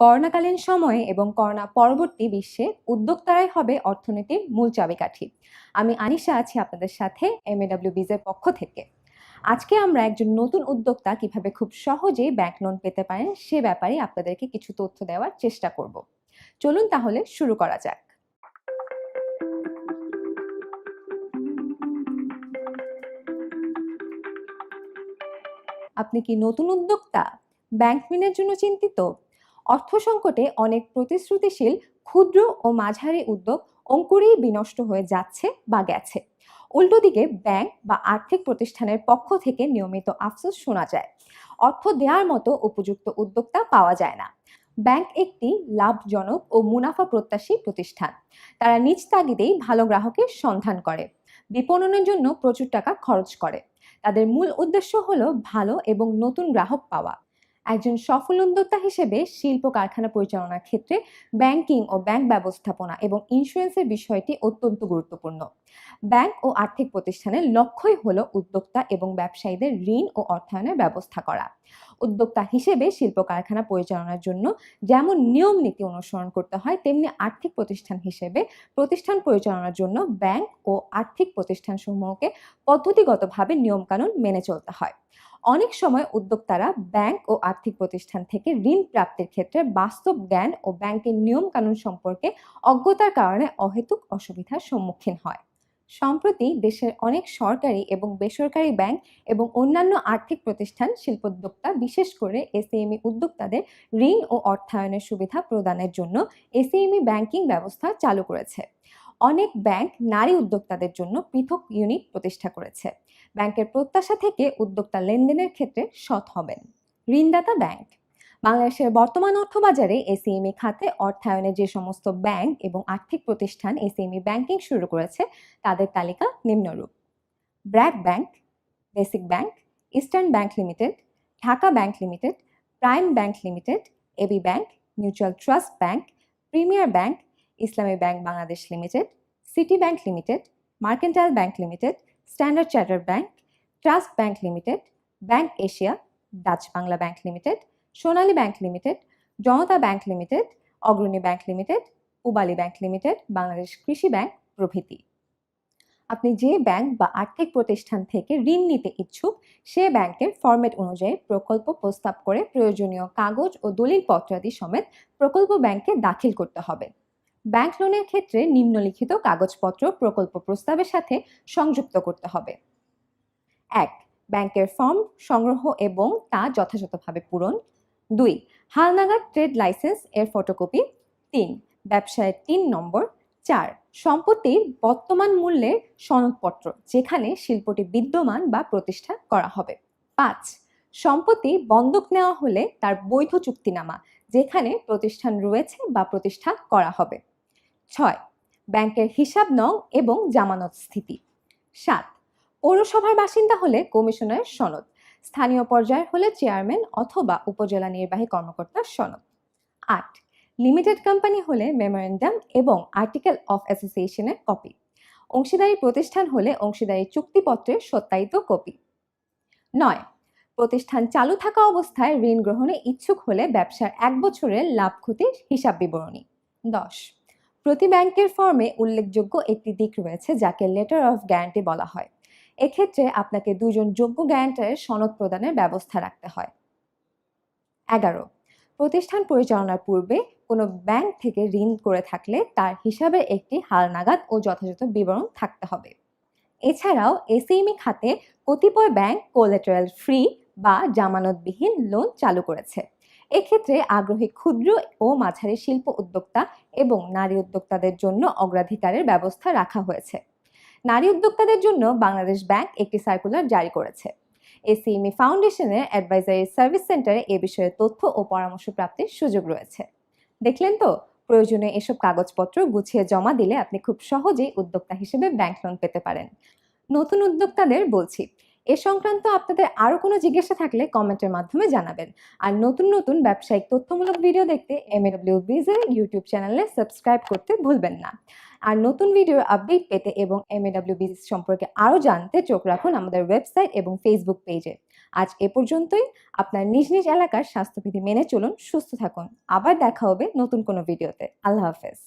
করোনাকালীন সময়ে এবং করোনা পরবর্তী বিশ্বে উদ্যোক্তারাই হবে অর্থনীতির মূল চাবিকাঠি। আমি আনিশা আছি আপনাদের সাথে এমএডব্লিউ বিজের পক্ষ থেকে। আজকে আমরা একজন নতুন উদ্যোক্তা কীভাবে খুব সহজেই ব্যাংক লোন পেতে পারেন সে ব্যাপারে আপনাদেরকে কিছু তথ্য দেওয়ার চেষ্টা করব। চলুন তাহলে শুরু করা যাক। আপনি কি নতুন উদ্যোক্তা? ব্যাংক ঋণের জন্য চিন্তিত? অর্থ সংকটে অনেক প্রতিশ্রুতিশীল, ক্ষুদ্র ও মাঝারি উদ্যোগ অঙ্কুরেই বিনষ্ট হয়ে যাচ্ছে বা গেছে। উল্টো দিকে ব্যাংক বা আর্থিক প্রতিষ্ঠানের পক্ষ থেকে নিয়মিত আফসোস শোনা যায়। অর্থ দেওয়ার মতো উপযুক্ত উদ্যোক্তা পাওয়া যায় না। ব্যাংক একটি লাভজনক ও মুনাফা প্রত্যাশী প্রতিষ্ঠান। তারা নিজ তাগিদেই ভালো গ্রাহকের সন্ধান করে, বিপণনের জন্য প্রচুর টাকা খরচ করে। তাদের মূল উদ্দেশ্য হলো ভালো এবং নতুন গ্রাহক পাওয়া। একজন সফল উদ্যোক্তা হিসেবে শিল্প কারখানা পরিচালনার ক্ষেত্রে ব্যাংকিং ও ব্যাংক ব্যবস্থাপনা এবং ইন্স্যুরেন্সের বিষয়টি অত্যন্ত গুরুত্বপূর্ণ। ব্যাংক ও আর্থিক প্রতিষ্ঠানের লক্ষ্যই হল উদ্যোক্তা এবং ব্যবসায়ীদের ঋণ ও অর্থায়নের ব্যবস্থা করা। উদ্যোক্তা হিসেবে শিল্প কারখানা পরিচালনার জন্য যেমন নিয়ম নীতি অনুসরণ করতে হয়, তেমনি আর্থিক প্রতিষ্ঠান হিসেবে প্রতিষ্ঠান পরিচালনার জন্য ব্যাংক ও আর্থিক প্রতিষ্ঠানসমূহকে পদ্ধতিগতভাবে নিয়মকানুন মেনে চলতে হয়। অনেক সময় উদ্যোক্তারা ব্যাংক ও আর্থিক প্রতিষ্ঠান থেকে ঋণ প্রাপ্তির ক্ষেত্রে বাস্তব জ্ঞান ও ব্যাংকের নিয়ম কানুন সম্পর্কে অজ্ঞতার কারণে অহেতুক অসুবিধার সম্মুখীন হয়। সম্প্রতি দেশের অনেক সরকারি এবং বেসরকারি ব্যাংক এবং অন্যান্য আর্থিক প্রতিষ্ঠান শিল্পোদ্যোক্তা, বিশেষ করে এসএমই উদ্যোক্তাদের ঋণ ও অর্থায়নের সুবিধা প্রদানের জন্য এসএমই ব্যাংকিং ব্যবস্থা চালু করেছে। অনেক ব্যাংক নারী উদ্যোক্তাদের জন্য পৃথক ইউনিট প্রতিষ্ঠা করেছে। ব্যাংকের প্রত্যাশা থেকে উদ্যোক্তা লেনদেনের ক্ষেত্রে সৎ হবেন। ঋণদাতা ব্যাংক। বাংলাদেশের বর্তমান অর্থবাজারে এসিএমই খাতে অর্থায়নে যে সমস্ত ব্যাংক এবং আর্থিক প্রতিষ্ঠান এসিএমই ব্যাংকিং শুরু করেছে, তাদের তালিকা নিম্নরূপ। BRAC Bank, Basic Bank, Eastern Bank Limited, Dhaka Bank Limited, Prime Bank Limited, AB Bank, Mutual Trust Bank, Premier Bank, Islami Bank Bangladesh Limited, City Bank Limited, Mercantile Bank Limited Standard Charter Bank Trust Bank Limited Bank Asia Dutch Bangla Bank Limited Sonali Bank Limited Janata Bank Limited Agrani Bank Limited উবালি Bank Limited Bangladesh Krishi Bank প্রভৃতি আপনি যে bank বা আর্থিক প্রতিষ্ঠান থেকে ঋণ নিতে ইচ্ছুক, সে ব্যাংকের ফরম্যাট অনুযায়ী প্রকল্প প্রস্তাব করে প্রয়োজনীয় কাগজ ও দলিলপত্রাদি সমেত প্রকল্প ব্যাংকে দাখিল করতে হবে। ব্যাংক লোনের ক্ষেত্রে নিম্নলিখিত কাগজপত্র প্রকল্প প্রস্তাবের সাথে সংযুক্ত করতে হবে। এক, ব্যাংকের ফর্ম সংগ্রহ এবং তা যথাযথভাবে পূরণ। দুই, হালনাগাদ ট্রেড লাইসেন্স এর ফটোকপি। তিন, ব্যবসায়ের তিন নম্বর। চার, সম্পত্তির বর্তমান মূল্যের সনদপত্র, যেখানে শিল্পটি বিদ্যমান বা প্রতিষ্ঠা করা হবে। পাঁচ, সম্পত্তি বন্ধক নেওয়া হলে তার বৈধ চুক্তিনামা, যেখানে প্রতিষ্ঠান রয়েছে বা প্রতিষ্ঠা করা হবে। ছয়, ব্যাংকের হিসাব নং এবং জামানত স্থিতি। সাত, পৌরসভার বাসিন্দা হলে কমিশনারের সনদ, স্থানীয় পর্যায়ের হলে চেয়ারম্যান অথবা উপজেলা নির্বাহী কর্মকর্তার সনদ। আট, লিমিটেড কোম্পানি হলে মেমোরেন্ডাম এবং আর্টিকেল অফ অ্যাসোসিয়েশনের কপি। অংশীদারি প্রতিষ্ঠান হলে অংশীদারি চুক্তিপত্রের সত্যায়িত কপি। নয়, প্রতিষ্ঠান চালু থাকা অবস্থায় ঋণ গ্রহণে ইচ্ছুক হলে ব্যবসার এক বছরের লাভ ক্ষতির হিসাব বিবরণী। দশ প্রতি ব্যাংকের ফর্মে উল্লেখযোগ্য একটি দিক রয়েছে যাকে লেটার অফ গ্যারান্টি বলা হয়। এক্ষেত্রে আপনাকে দুজন যোগ্য গ্যারান্টারের সনদ প্রদানের ব্যবস্থা রাখতে হয়। এগারো, প্রতিষ্ঠান পরিচালনার পূর্বে কোনো ব্যাংক থেকে ঋণ করে থাকলে তার হিসাবের একটি হালনাগাদ ও যথাযথ বিবরণ থাকতে হবে। এছাড়াও এসএমই খাতে কতিপয় ব্যাংক কোলেটারাল ফ্রি বা জামানতবিহীন লোন চালু করেছে। এক্ষেত্রে আগ্রহী ক্ষুদ্র ও মাঝারি শিল্প উদ্যোক্তা এবং নারী উদ্যোক্তাদের জন্য অগ্রাধিকারের ব্যবস্থা রাখা হয়েছে। নারী উদ্যোক্তাদের জন্য বাংলাদেশ ব্যাংক একটি সার্কুলার জারি করেছে। এসিএমই ফাউন্ডেশনের অ্যাডভাইজারি সার্ভিস সেন্টারে এ বিষয়ে তথ্য ও পরামর্শ প্রাপ্তির সুযোগ রয়েছে। দেখলেন তো? প্রয়োজনে এসব কাগজপত্র গুছিয়ে জমা দিলে আপনি খুব সহজেই উদ্যোক্তা হিসেবে ব্যাংক লোন পেতে পারেন। নতুন উদ্যোক্তাদের বলছি এ সংক্রান্ত আপনাদের আরও কোনো জিজ্ঞাসা থাকলে কমেন্টের মাধ্যমে জানাবেন। আর নতুন নতুন ব্যবসায়িক তথ্যমূলক ভিডিও দেখতে এমএডব্লিউ বিজের ইউটিউব চ্যানেলে সাবস্ক্রাইব করতে ভুলবেন না। আর নতুন ভিডিওর আপডেট পেতে এবং এমএডব্লিউ বিজ সম্পর্কে আরও জানতে চোখ রাখুন আমাদের ওয়েবসাইট এবং ফেসবুক পেজে আজ এ পর্যন্তই। আপনার নিজ নিজ এলাকার স্বাস্থ্যবিধি মেনে চলুন, সুস্থ থাকুন। আবার দেখা হবে নতুন কোনো ভিডিওতে আল্লাহ হাফেজ।